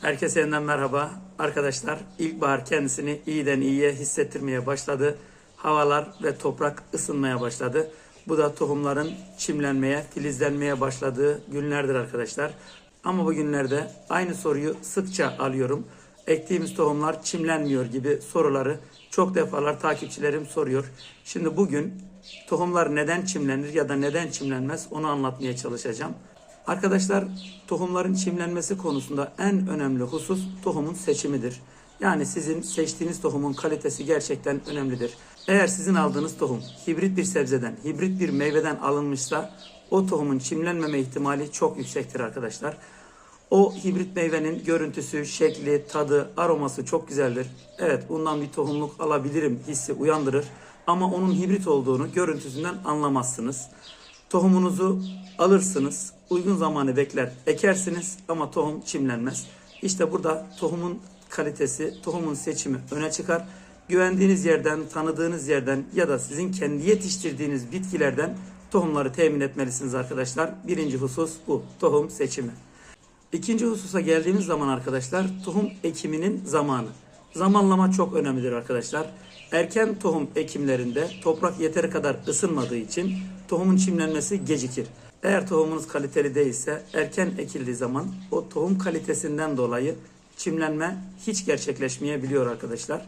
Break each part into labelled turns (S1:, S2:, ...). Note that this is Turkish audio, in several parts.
S1: Herkese yeniden merhaba. Arkadaşlar ilkbahar kendisini iyiden iyiye hissettirmeye başladı. Havalar ve toprak ısınmaya başladı. Bu da tohumların çimlenmeye, filizlenmeye başladığı günlerdir arkadaşlar. Ama bu günlerde aynı soruyu sıkça alıyorum. Ektiğimiz tohumlar çimlenmiyor gibi soruları çok defalar takipçilerim soruyor. Şimdi bugün tohumlar neden çimlenir ya da neden çimlenmez onu anlatmaya çalışacağım. Arkadaşlar tohumların çimlenmesi konusunda en önemli husus tohumun seçimidir. Yani sizin seçtiğiniz tohumun kalitesi gerçekten önemlidir. Eğer sizin aldığınız tohum hibrit bir sebzeden, hibrit bir meyveden alınmışsa o tohumun çimlenmeme ihtimali çok yüksektir arkadaşlar. O hibrit meyvenin görüntüsü, şekli, tadı, aroması çok güzeldir. Evet bundan bir tohumluk alabilirim hissi uyandırır. Ama onun hibrit olduğunu görüntüsünden anlamazsınız. Tohumunuzu alırsınız, uygun zamanı bekler, ekersiniz ama tohum çimlenmez. İşte burada tohumun kalitesi, tohumun seçimi öne çıkar. Güvendiğiniz yerden, tanıdığınız yerden ya da sizin kendi yetiştirdiğiniz bitkilerden tohumları temin etmelisiniz arkadaşlar. Birinci husus bu, tohum seçimi. İkinci hususa geldiğimiz zaman arkadaşlar tohum ekiminin zamanı. Zamanlama çok önemlidir arkadaşlar. Erken tohum ekimlerinde toprak yeteri kadar ısınmadığı için tohumun çimlenmesi gecikir. Eğer tohumunuz kaliteli değilse erken ekildiği zaman o tohum kalitesinden dolayı çimlenme hiç gerçekleşmeyebiliyor arkadaşlar.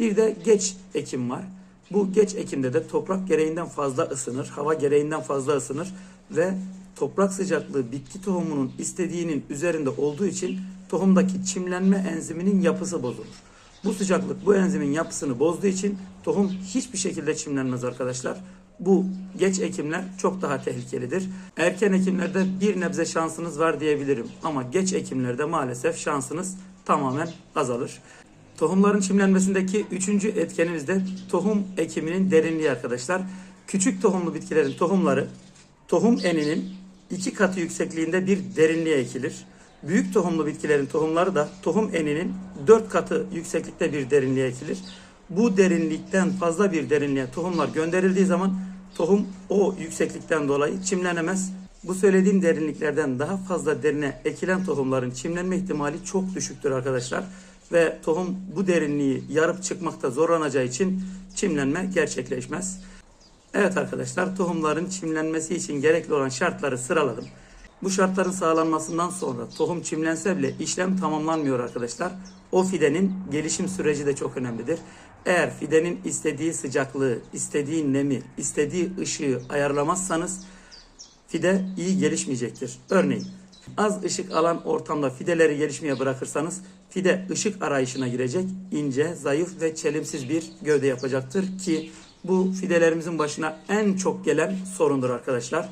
S1: Bir de geç ekim var. Bu geç ekimde de toprak gereğinden fazla ısınır, hava gereğinden fazla ısınır ve toprak sıcaklığı bitki tohumunun istediğinin üzerinde olduğu için tohumdaki çimlenme enziminin yapısı bozulur. Bu sıcaklık bu enzimin yapısını bozduğu için tohum hiçbir şekilde çimlenmez arkadaşlar. Bu geç ekimler çok daha tehlikelidir. Erken ekimlerde bir nebze şansınız var diyebilirim. Ama geç ekimlerde maalesef şansınız tamamen azalır. Tohumların çimlenmesindeki üçüncü etkenimiz de tohum ekiminin derinliği arkadaşlar. Küçük tohumlu bitkilerin tohumları tohum eninin iki katı yüksekliğinde bir derinliğe ekilir. Büyük tohumlu bitkilerin tohumları da tohum eninin dört katı yükseklikte bir derinliğe ekilir. Bu derinlikten fazla bir derinliğe tohumlar gönderildiği zaman tohum o yükseklikten dolayı çimlenemez. Bu söylediğim derinliklerden daha fazla derine ekilen tohumların çimlenme ihtimali çok düşüktür arkadaşlar. Ve tohum bu derinliği yarıp çıkmakta zorlanacağı için çimlenme gerçekleşmez. Evet arkadaşlar tohumların çimlenmesi için gerekli olan şartları sıraladım. Bu şartların sağlanmasından sonra tohum çimlense bile işlem tamamlanmıyor arkadaşlar. O fidenin gelişim süreci de çok önemlidir. Eğer fidenin istediği sıcaklığı, istediği nemi, istediği ışığı ayarlamazsanız fide iyi gelişmeyecektir. Örneğin az ışık alan ortamda fideleri gelişmeye bırakırsanız fide ışık arayışına girecek, ince, zayıf ve çelimsiz bir gövde yapacaktır ki bu fidelerimizin başına en çok gelen sorundur arkadaşlar.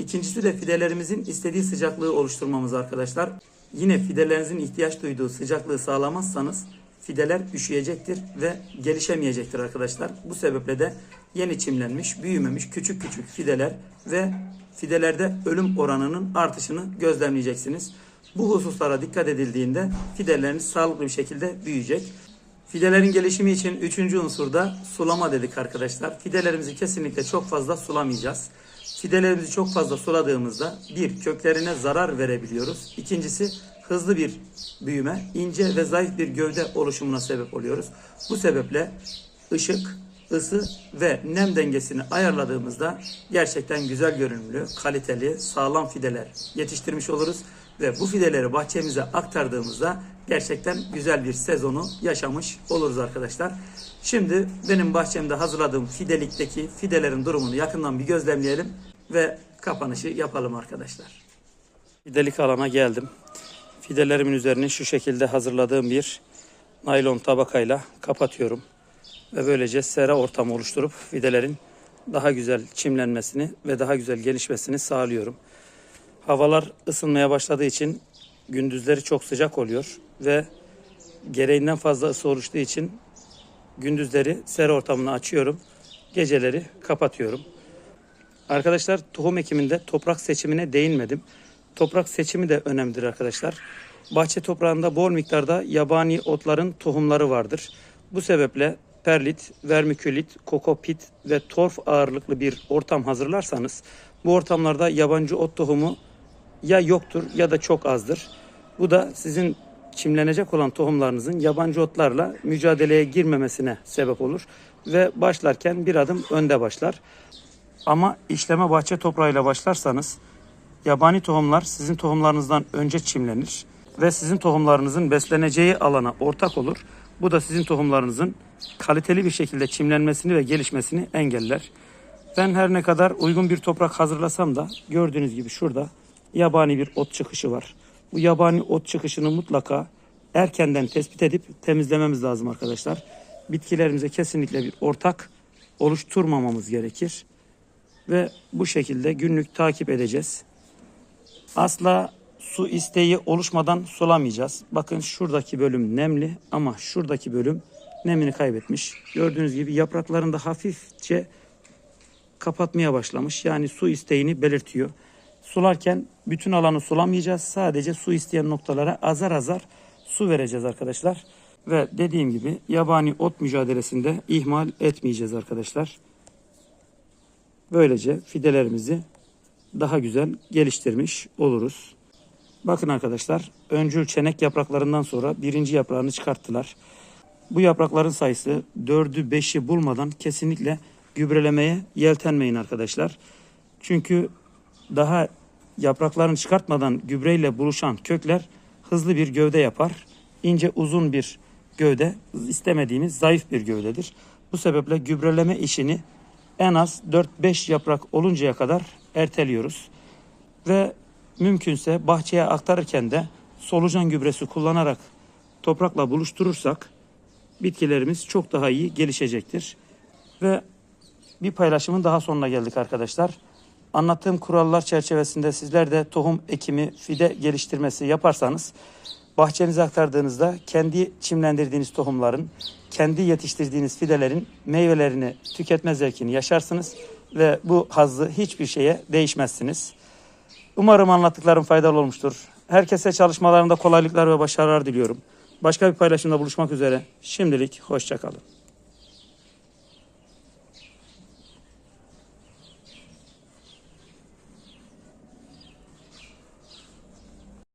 S1: İkincisi de fidelerimizin istediği sıcaklığı oluşturmamız arkadaşlar. Yine fidelerinizin ihtiyaç duyduğu sıcaklığı sağlamazsanız fideler üşüyecektir ve gelişemeyecektir arkadaşlar. Bu sebeple de yeni çimlenmiş, büyümemiş küçük küçük fideler ve fidelerde ölüm oranının artışını gözlemleyeceksiniz. Bu hususlara dikkat edildiğinde fideleriniz sağlıklı bir şekilde büyüyecek. Fidelerin gelişimi için üçüncü unsur da sulama dedik arkadaşlar. Fidelerimizi kesinlikle çok fazla sulamayacağız. Fidelerimizi çok fazla suladığımızda bir köklerine zarar verebiliyoruz. İkincisi hızlı bir büyüme, ince ve zayıf bir gövde oluşumuna sebep oluyoruz. Bu sebeple ışık, ısı ve nem dengesini ayarladığımızda gerçekten güzel görünümlü, kaliteli, sağlam fideler yetiştirmiş oluruz ve bu fideleri bahçemize aktardığımızda gerçekten güzel bir sezonu yaşamış oluruz arkadaşlar. Şimdi benim bahçemde hazırladığım fidelikteki fidelerin durumunu yakından bir gözlemleyelim ve kapanışı yapalım arkadaşlar. Fidelik alana geldim. Fidelerimin üzerini şu şekilde hazırladığım bir naylon tabakayla kapatıyorum. Ve böylece sera ortamı oluşturup fidelerin daha güzel çimlenmesini ve daha güzel gelişmesini sağlıyorum. Havalar ısınmaya başladığı için gündüzleri çok sıcak oluyor ve gereğinden fazla ısı oluştuğu için gündüzleri sera ortamını açıyorum. Geceleri kapatıyorum. Arkadaşlar tohum ekiminde toprak seçimine değinmedim. Toprak seçimi de önemlidir arkadaşlar. Bahçe toprağında bol miktarda yabani otların tohumları vardır. Bu sebeple perlit, vermikülit, kokopit ve torf ağırlıklı bir ortam hazırlarsanız bu ortamlarda yabancı ot tohumu ya yoktur ya da çok azdır. Bu da sizin çimlenecek olan tohumlarınızın yabancı otlarla mücadeleye girmemesine sebep olur ve başlarken bir adım önde başlar. Ama işleme bahçe toprağıyla başlarsanız yabani tohumlar sizin tohumlarınızdan önce çimlenir ve sizin tohumlarınızın besleneceği alana ortak olur. Bu da sizin tohumlarınızın kaliteli bir şekilde çimlenmesini ve gelişmesini engeller. Ben her ne kadar uygun bir toprak hazırlasam da gördüğünüz gibi şurada yabani bir ot çıkışı var. Bu yabani ot çıkışını mutlaka erkenden tespit edip temizlememiz lazım arkadaşlar. Bitkilerimize kesinlikle bir ortak oluşturmamamız gerekir. Ve bu şekilde günlük takip edeceğiz. Asla su isteği oluşmadan sulamayacağız. Bakın şuradaki bölüm nemli ama şuradaki bölüm nemini kaybetmiş. Gördüğünüz gibi yapraklarında hafifçe kapatmaya başlamış. Yani su isteğini belirtiyor. Sularken bütün alanı sulamayacağız. Sadece su isteyen noktalara azar azar su vereceğiz arkadaşlar. Ve dediğim gibi yabani ot mücadelesinde ihmal etmeyeceğiz arkadaşlar. Böylece fidelerimizi daha güzel geliştirmiş oluruz. Bakın arkadaşlar öncül çenek yapraklarından sonra birinci yaprağını çıkarttılar. Bu yaprakların sayısı 4'ü 5'i bulmadan kesinlikle gübrelemeye yeltenmeyin arkadaşlar. Çünkü daha yapraklarını çıkartmadan gübreyle buluşan kökler hızlı bir gövde yapar. İnce uzun bir gövde istemediğimiz zayıf bir gövdedir. Bu sebeple gübreleme işini en az 4-5 yaprak oluncaya kadar erteliyoruz. Ve mümkünse bahçeye aktarırken de solucan gübresi kullanarak toprakla buluşturursak bitkilerimiz çok daha iyi gelişecektir. Ve bir paylaşımın daha sonuna geldik arkadaşlar. Anlattığım kurallar çerçevesinde sizler de tohum ekimi, fide geliştirmesi yaparsanız bahçenize aktardığınızda kendi çimlendirdiğiniz tohumların, kendi yetiştirdiğiniz fidelerin meyvelerini tüketme zevkini yaşarsınız ve bu hazzı hiçbir şeye değişmezsiniz. Umarım anlattıklarım faydalı olmuştur. Herkese çalışmalarında kolaylıklar ve başarılar diliyorum. Başka bir paylaşımda buluşmak üzere. Şimdilik hoşçakalın.